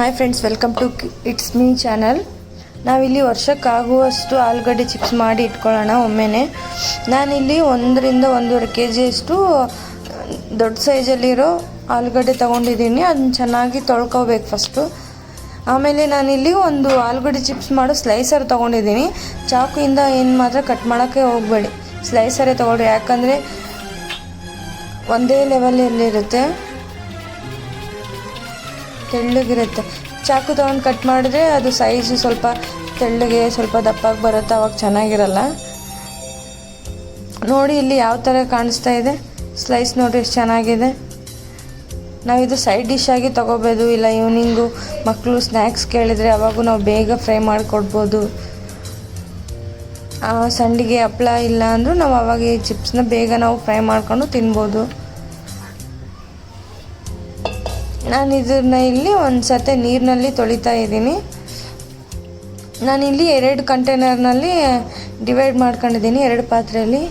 Hi friends welcome to it's me channel ನಾವಿಲ್ಲಿ ವರ್ಷಕ್ಕಾಗುವಷ್ಟು ಆಲೂಗಡ್ಡೆ ಚಿಪ್ಸ್ ಮಾಡಿ ಇಟ್ಕೊಳ್ಳೋಣ ಒಮ್ಮೆನೇ. ನಾನಿಲ್ಲಿ ಒಂದರಿಂದ ಒಂದೂವರೆ ಕೆ ಜಿಯಷ್ಟು ದೊಡ್ಡ ಸೈಜಲ್ಲಿರೋ ಆಲೂಗಡ್ಡೆ ತೊಗೊಂಡಿದ್ದೀನಿ. ಅದನ್ನ ಚೆನ್ನಾಗಿ ತೊಳ್ಕೊಬೇಕು ಫಸ್ಟು ಆಮೇಲೆ ನಾನಿಲ್ಲಿ ಒಂದು ಆಲೂಗಡ್ಡೆ ಚಿಪ್ಸ್ ಮಾಡೋ ಸ್ಲೈಸರ್ ತೊಗೊಂಡಿದ್ದೀನಿ. ಚಾಕುಯಿಂದ ಏನು ಮಾತ್ರ ಕಟ್ ಮಾಡೋಕ್ಕೆ ಹೋಗಬೇಡಿ. ಸ್ಲೈಸರೇ ತೊಗೊಳ್ರಿ. ಯಾಕಂದರೆ ಒಂದೇ ಲೆವೆಲಲ್ಲಿರುತ್ತೆ ತೆಳ್ಳಗಿರುತ್ತೆ. ಚಾಕು ತೊಗೊಂಡು ಕಟ್ ಮಾಡಿದ್ರೆ ಅದು ಸೈಜು ಸ್ವಲ್ಪ ತೆಳ್ಳಗೆ ಸ್ವಲ್ಪ ದಪ್ಪಾಗಿ ಬರುತ್ತೆ, ಅವಾಗ ಚೆನ್ನಾಗಿರಲ್ಲ. ನೋಡಿ ಇಲ್ಲಿ ಯಾವ ಥರ ಕಾಣಿಸ್ತಾ ಇದೆ. ಸ್ಲೈಸ್ ನೋಡಿ ಎಷ್ಟು ಚೆನ್ನಾಗಿದೆ. ನಾವು ಇದು ಸೈಡ್ ಡಿಶ್ ಆಗಿ ತೊಗೋಬೋದು, ಇಲ್ಲ ಈವ್ನಿಂಗು ಮಕ್ಕಳು ಸ್ನ್ಯಾಕ್ಸ್ ಕೇಳಿದರೆ ಅವಾಗೂ ನಾವು ಬೇಗ ಫ್ರೈ ಮಾಡಿಕೊಡ್ಬೋದು. ಸಂಡಿಗೆ ಹಪ್ಪಳ ಇಲ್ಲ ಅಂದರೂ ನಾವು ಅವಾಗ ಈ ಚಿಪ್ಸ್ನ ಬೇಗ ನಾವು ಫ್ರೈ ಮಾಡ್ಕೊಂಡು ತಿನ್ಬೋದು. ನಾನು ಇದನ್ನ ಇಲ್ಲಿ ಒಂದು ಸತೆ ನೀರಿನಲ್ಲಿ ತೊಳಿತಾ ಇದ್ದೀನಿ. ನಾನಿಲ್ಲಿ ಎರಡು ಕಂಟೈನರ್ನಲ್ಲಿ ಡಿವೈಡ್ ಮಾಡ್ಕೊಂಡಿದ್ದೀನಿ, ಎರಡು ಪಾತ್ರೆಯಲ್ಲಿ.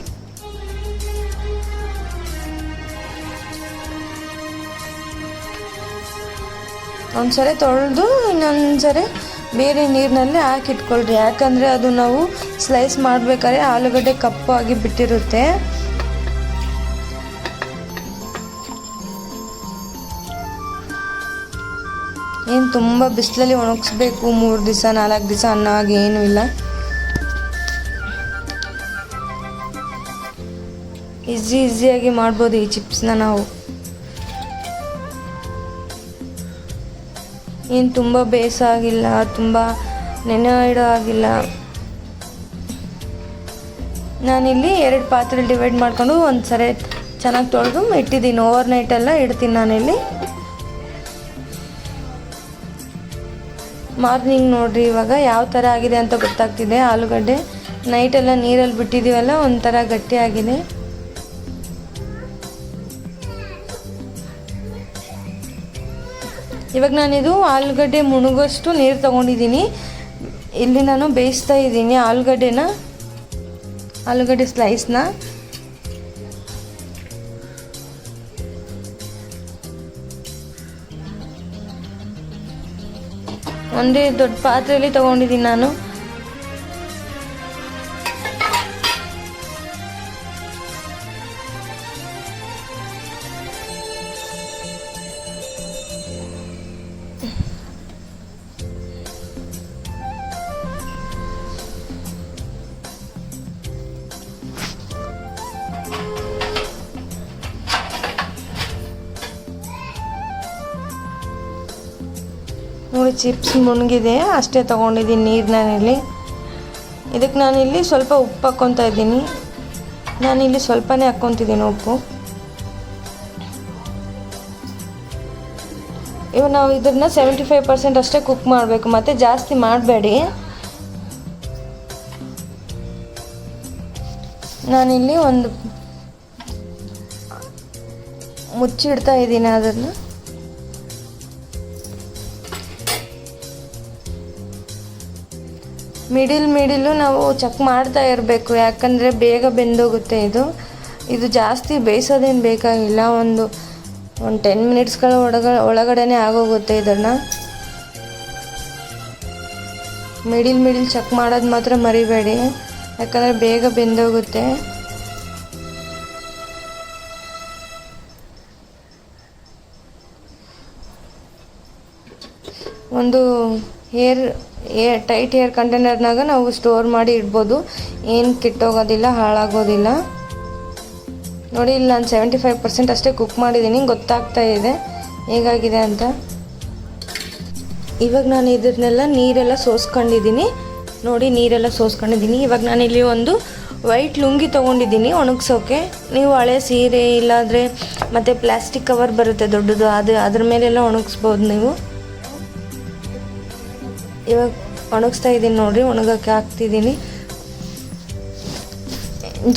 ಒಂದ್ಸರಿ ತೊಳೆದು, ಇನ್ನೊಂದ್ಸರಿ ಬೇರೆ ನೀರಿನಲ್ಲಿ ಹಾಕಿಟ್ಕೊಳ್ರಿ. ಯಾಕಂದರೆ ಅದು ನಾವು ಸ್ಲೈಸ್ ಮಾಡಬೇಕಾದ್ರೆ ಆಲೂಗಡ್ಡೆ ಕಪ್ಪಾಗಿ ಬಿಟ್ಟಿರುತ್ತೆ. ಏನು ತುಂಬ ಬಿಸಿಲಲ್ಲಿ ಒಣಗಿಸ್ಬೇಕು. ಮೂರು ದಿವಸ, ನಾಲ್ಕು ದಿವಸ ಅನ್ನೋ ಹಾಗೆ ಏನೂ ಇಲ್ಲ. ಈಸಿ, ಈಸಿಯಾಗಿ ಮಾಡ್ಬೋದು ಈ ಚಿಪ್ಸ್ನ ನಾವು. ಏನು ತುಂಬ ಬೇಸಾಗಿಲ್ಲ, ತುಂಬ ನೆನೆ ಇಡೋ ಆಗಿಲ್ಲ ನಾನಿಲ್ಲಿ ಎರಡು ಪಾತ್ರೆ ಡಿವೈಡ್ ಮಾಡ್ಕೊಂಡು ಒಂದು ಸರಿ ಚೆನ್ನಾಗಿ ತೊಳೆದು ಇಟ್ಟಿದ್ದೀನಿ. ಓವರ್ ನೈಟೆಲ್ಲ ಇಡ್ತೀನಿ ನಾನಿಲ್ಲಿ. ಮಾರ್ನಿಂಗ್ ನೋಡ್ರಿ, ಇವಾಗ ಯಾವ ಥರ ಆಗಿದೆ ಅಂತ ಗೊತ್ತಾಗ್ತಿದೆ. ಆಲೂಗಡ್ಡೆ ನೈಟೆಲ್ಲ ನೀರಲ್ಲಿ ಬಿಟ್ಟಿದ್ದೀವಲ್ಲ, ಒಂಥರ ಗಟ್ಟಿಯಾಗಿದೆ ಇವಾಗ ನಾನಿದು ಆಲೂಗಡ್ಡೆ ಮುಳುಗೋಷ್ಟು ನೀರು ತಗೊಂಡಿದ್ದೀನಿ. ಇಲ್ಲಿ ನಾನು ಬೇಯಿಸ್ತಾ ಇದ್ದೀನಿ ಆಲೂಗಡ್ಡೆನ, ಆಲೂಗಡ್ಡೆ ಸ್ಲೈಸ್ನ ಒಂದೇ ದೊಡ್ಡ ಪಾತ್ರೆಯಲ್ಲಿ ತಗೊಂಡಿದ್ದೀನಿ ನಾನು ನೋಡಿ ಚಿಪ್ಸ್ ಮುಣಗಿದೆ ಅಷ್ಟೇ ತೊಗೊಂಡಿದ್ದೀನಿ ನೀರು ನಾನಿಲ್ಲಿ ಇದಕ್ಕೆ ನಾನಿಲ್ಲಿ ಸ್ವಲ್ಪ ಉಪ್ಪು ಹಾಕ್ಕೊತಾ ಇದ್ದೀನಿ. ನಾನಿಲ್ಲಿ ಸ್ವಲ್ಪನೇ ಹಾಕ್ಕೊತಿದ್ದೀನಿ ಉಪ್ಪು. ಇವಾಗ ನಾವು ಇದನ್ನ ಸೆವೆಂಟಿ ಫೈವ್ ಪರ್ಸೆಂಟ್ ಅಷ್ಟೇ ಕುಕ್ ಮಾಡಬೇಕು, ಮತ್ತು ಜಾಸ್ತಿ ಮಾಡಬೇಡಿ. ನಾನಿಲ್ಲಿ ಒಂದು ಮುಚ್ಚಿಡ್ತಾ ಇದ್ದೀನಿ ಅದನ್ನು. ಮಿಡಿಲ್ ಮಿಡಿಲು ನಾವು ಚೆಕ್ ಮಾಡ್ತಾ ಇರಬೇಕು. ಯಾಕಂದರೆ ಬೇಗ ಬೆಂದೋಗುತ್ತೆ ಇದು. ಇದು ಜಾಸ್ತಿ ಬೇಯಿಸೋದೇನು ಬೇಕಾಗಿಲ್ಲ. ಒಂದು ಒಂದು ಟೆನ್ ಮಿನಿಟ್ಸ್ಗಳ ಒಳಗ, ಒಳಗಡೆನೆ ಆಗೋಗುತ್ತೆ ಇದನ್ನು. ಮಿಡಿಲ್ ಮಿಡಿಲ್ ಚೆಕ್ ಮಾಡೋದು ಮಾತ್ರ ಮರಿಬೇಡಿ. ಯಾಕಂದರೆ ಬೇಗ ಬೆಂದೋಗುತ್ತೆ. ಒಂದು ಹೇರ್ ಏರ್ ಟೈಟ್ ಏರ್ ಕಂಟೈನರ್ನಾಗ ನಾವು ಸ್ಟೋರ್ ಮಾಡಿ ಇಡ್ಬೋದು. ಏನು ಕೆಟ್ಟೋಗೋದಿಲ್ಲ ಹಾಳಾಗೋದಿಲ್ಲ. ನೋಡಿ, ಇಲ್ಲಿ ನಾನು ಸೆವೆಂಟಿ ಫೈವ್ ಪರ್ಸೆಂಟ್ ಅಷ್ಟೇ ಕುಕ್ ಮಾಡಿದ್ದೀನಿ ಗೊತ್ತಾಗ್ತಾ ಇದೆ. ಹೇಗಾಗಿದೆ ಅಂತ. ಇವಾಗ ನಾನು ಇದನ್ನೆಲ್ಲ ನೀರೆಲ್ಲ ಸೋಸ್ಕೊಂಡಿದ್ದೀನಿ ನೋಡಿ, ನೀರೆಲ್ಲ ಸೋಸ್ಕೊಂಡಿದ್ದೀನಿ ಇವಾಗ ನಾನು ಇಲ್ಲಿ ಒಂದು ವೈಟ್ ಲುಂಗಿ ತೊಗೊಂಡಿದ್ದೀನಿ ಒಣಗ್ಸೋಕೆ. ನೀವು ಹಳೆ ಸೀರೆ ಇಲ್ಲಾಂದರೆ ಮತ್ತು ಪ್ಲಾಸ್ಟಿಕ್ ಕವರ್ ಬರುತ್ತೆ ದೊಡ್ಡದು, ಅದು, ಅದ್ರ ಮೇಲೆಲ್ಲ ಒಣಗಿಸ್ಬೋದು ನೀವು. ಇವಾಗ ಒಣಗಿಸ್ತಾ ಇದ್ದೀನಿ ನೋಡಿರಿ ಒಣಗಕ್ಕೆ ಹಾಕ್ತಿದ್ದೀನಿ.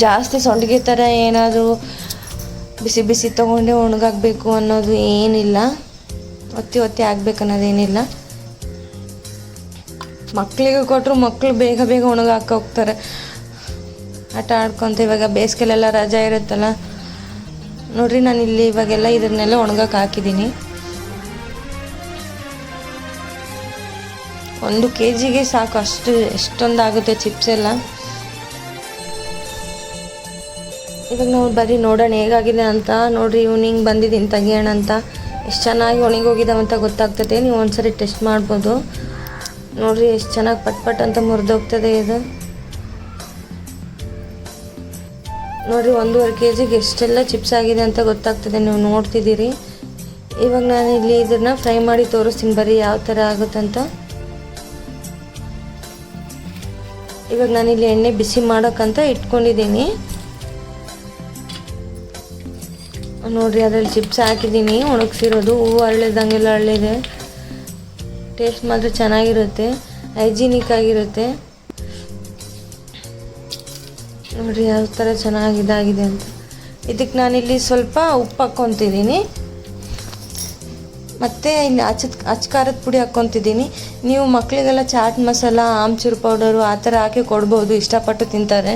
ಜಾಸ್ತಿ ಸೊಂಡಿಗೆ ಥರ ಏನಾದರೂ ಬಿಸಿ ಬಿಸಿ ತೊಗೊಂಡೆ ಒಣಗಾಕಬೇಕು ಅನ್ನೋದು ಏನಿಲ್ಲ. ಒತ್ತಿ ಒತ್ತಿ ಆಗ್ಬೇಕು ಅನ್ನೋದೇನಿಲ್ಲ ಮಕ್ಕಳಿಗೆ ಕೊಟ್ಟರು ಮಕ್ಕಳು ಬೇಗ ಬೇಗ ಒಣಗಾಕ ಹೋಗ್ತಾರೆ. ಆಟ ಆಡ್ಕೊತ ಇವಾಗ ಬೇಸಿಗೆಲೆಲ್ಲ ರಜಾ ಇರುತ್ತಲ್ಲ. ನೋಡ್ರಿ ನಾನು ಇಲ್ಲಿ ಇವಾಗೆಲ್ಲ ಇದನ್ನೆಲ್ಲ ಒಣಗಕ್ಕೆ ಹಾಕಿದ್ದೀನಿ. ಒಂದು ಕೆ ಜಿಗೆ ಸಾಕು, ಅಷ್ಟು, ಎಷ್ಟೊಂದಾಗುತ್ತೆ ಚಿಪ್ಸ್ ಎಲ್ಲ. ಇವಾಗ ನಾವು ಬರೀ ನೋಡೋಣ, ಹೇಗಾಗಿದೆ ಅಂತ. ನೋಡ್ರಿ ಇವ್ನಿಂಗ್ ಬಂದಿದ್ದೀನಿ, ತೆಗಿಯೋಣ ಅಂತ. ಎಷ್ಟು ಚೆನ್ನಾಗಿ ಒಣಗೋಗಿದಾವಂತ ಗೊತ್ತಾಗ್ತದೆ, ನೀವು ಒಂದ್ಸರಿ ಟೆಸ್ಟ್ ಮಾಡ್ಬೋದು. ನೋಡ್ರಿ, ಎಷ್ಟು ಚೆನ್ನಾಗಿ ಪಟ್ ಪಟ್ ಅಂತ ಮುರಿದೋಗ್ತದೆ ಇದು. ನೋಡ್ರಿ, ಒಂದೂವರೆ ಕೆ ಜಿಗೆ ಎಷ್ಟೆಲ್ಲ ಚಿಪ್ಸ್ ಆಗಿದೆ ಅಂತ ಗೊತ್ತಾಗ್ತದೆ, ನೀವು ನೋಡ್ತಿದ್ದೀರಿ. ಇವಾಗ ನಾನು ಇಲ್ಲಿ ಇದನ್ನ ಫ್ರೈ ಮಾಡಿ ತೋರಿಸ್ತೀನಿ, ಬರೀ ಯಾವ ಥರ ಆಗುತ್ತಂತ. ಇವಾಗ ನಾನಿಲ್ಲಿ ಎಣ್ಣೆ ಬಿಸಿ ಮಾಡೋಕ್ಕಂತ ಇಟ್ಕೊಂಡಿದ್ದೀನಿ. ನೋಡ್ರಿ, ಅದ್ರಲ್ಲಿ ಚಿಪ್ಸ್ ಹಾಕಿದ್ದೀನಿ. ಒಣಗಿಸಿರೋದು ಹೂವು ಅರಳಿದಂಗೆಲ್ಲ ಅರಳಿದೆ ಟೇಸ್ಟ್ ಮಾತ್ರ ಚೆನ್ನಾಗಿರುತ್ತೆ. ಹೈಜಿನಿಕ್ ಆಗಿರುತ್ತೆ. ನೋಡ್ರಿ ಯಾವ ಥರ ಚೆನ್ನಾಗಿ ಇದಾಗಿದೆ ಅಂತ. ಇದಕ್ಕೆ ನಾನಿಲ್ಲಿ ಸ್ವಲ್ಪ ಉಪ್ಪು ಹಾಕ್ಕೊತಿದ್ದೀನಿ. ಮತ್ತು ಇಲ್ಲಿ ಅಚ್ಚದ ಅಚ್ಚ ಖಾರದ ಪುಡಿ ಹಾಕ್ಕೊತಿದ್ದೀನಿ. ನೀವು ಮಕ್ಕಳಿಗೆಲ್ಲ ಚಾಟ್ ಮಸಾಲ, ಆಮ್ಚೂರು ಪೌಡರು ಆ ಥರ ಹಾಕಿ ಕೊಡ್ಬೋದು, ಇಷ್ಟಪಟ್ಟು ತಿಂತಾರೆ.